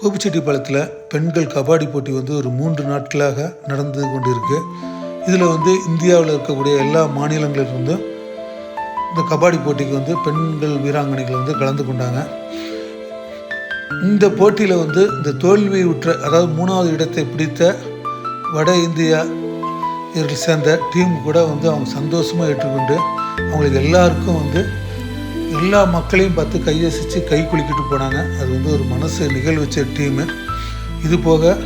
கோபிச்செட்டிப்பாளையத்தில் பெண்கள் கபாடி போட்டி வந்து ஒரு மூன்று நாட்களாக நடந்து கொண்டிருக்கு. இதில் வந்து இந்தியாவில் இருக்கக்கூடிய எல்லா மாநிலங்களிலிருந்தும் இந்த கபாடி போட்டிக்கு வந்து பெண்கள் வீராங்கனைகள் வந்து கலந்து கொண்டாங்க. இந்த போட்டியில் வந்து இந்த தோல்வி உற்ற அதாவது மூணாவது இடத்தை பிடித்த வட இந்தியா இதில் சேர்ந்த டீம் கூட வந்து அவங்க சந்தோஷமாக ஏற்றுக்கொண்டு அவங்களுக்கு எல்லாருக்கும் வந்து எல்லா மக்களையும் பார்த்து கையசிச்சு கை குலுக்கிட்டு போனாங்க. அது வந்து ஒரு மனசு நிகழ்வச்ச டீமு இது போக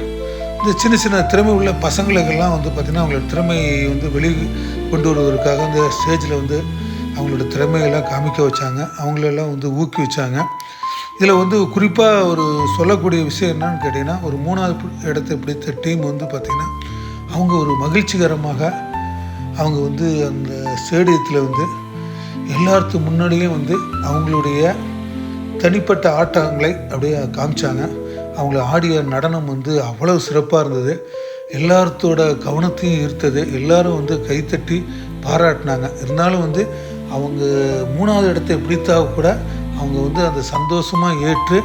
இந்த சின்ன சின்ன திறமை உள்ள பசங்களுக்கெல்லாம் வந்து பார்த்திங்கன்னா அவங்களோட திறமையை வந்து வெளி கொண்டு வருவதற்காக அந்த ஸ்டேஜில் வந்து அவங்களோட திறமையெல்லாம் காமிக்க வச்சாங்க. அவங்களெல்லாம் வந்து ஊக்குவிச்சாங்க. இதில் வந்து குறிப்பாக ஒரு சொல்லக்கூடிய விஷயம் என்னன்னு கேட்டிங்கன்னா ஒரு மூணாவது இடத்தை பிடித்த டீம் வந்து பார்த்திங்கன்னா அவங்க ஒரு மகிழ்ச்சிகரமாக அவங்க வந்து அந்த ஸ்டேடியத்தில் வந்து எல்லாத்துக்கு முன்னாடியும் வந்து அவங்களுடைய தனிப்பட்ட ஆட்டங்களை அப்படியே காமிச்சாங்க. அவங்கள ஆடிய நடனம் வந்து அவ்வளவு சிறப்பாக இருந்தது. எல்லாத்தோட கவனத்தையும் ஈர்த்தது. எல்லாரும் வந்து கைத்தட்டி பாராட்டினாங்க. இருந்தாலும் வந்து அவங்க மூணாவது இடத்தை பிடித்தா கூட அவங்க வந்து அந்த சந்தோஷமாக ஏற்று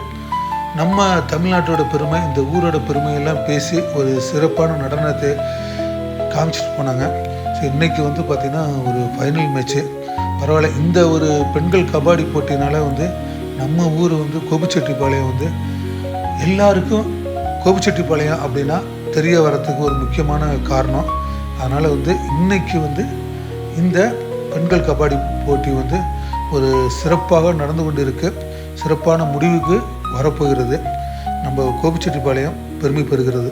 நம்ம தமிழ்நாட்டோட பெருமை இந்த ஊரோட பெருமையெல்லாம் பேசி ஒரு சிறப்பான நடனத்தை காமிச்சிட்டு போனாங்க. ஸோ இன்றைக்கி வந்து பார்த்திங்கன்னா ஒரு ஃபைனல் மேட்ச்சு பரவாயில்ல இந்த ஒரு பெண்கள் கபாடி போட்டினால வந்து நம்ம ஊர் வந்து கோபிச்செட்டிப்பாளையம் வந்து எல்லாருக்கும் கோபிச்செட்டிப்பாளையம் அப்படின்னா தெரிய வரத்துக்கு ஒரு முக்கியமான காரணம். அதனால் வந்து இன்னைக்கு வந்து இந்த பெண்கள் கபாடி போட்டி வந்து ஒரு சிறப்பாக நடந்து கொண்டு இருக்கு சிறப்பான முடிவுக்கு வரப்போகிறது. நம்ம கோபிச்செட்டிப்பாளையம் பெருமை பெறுகிறது.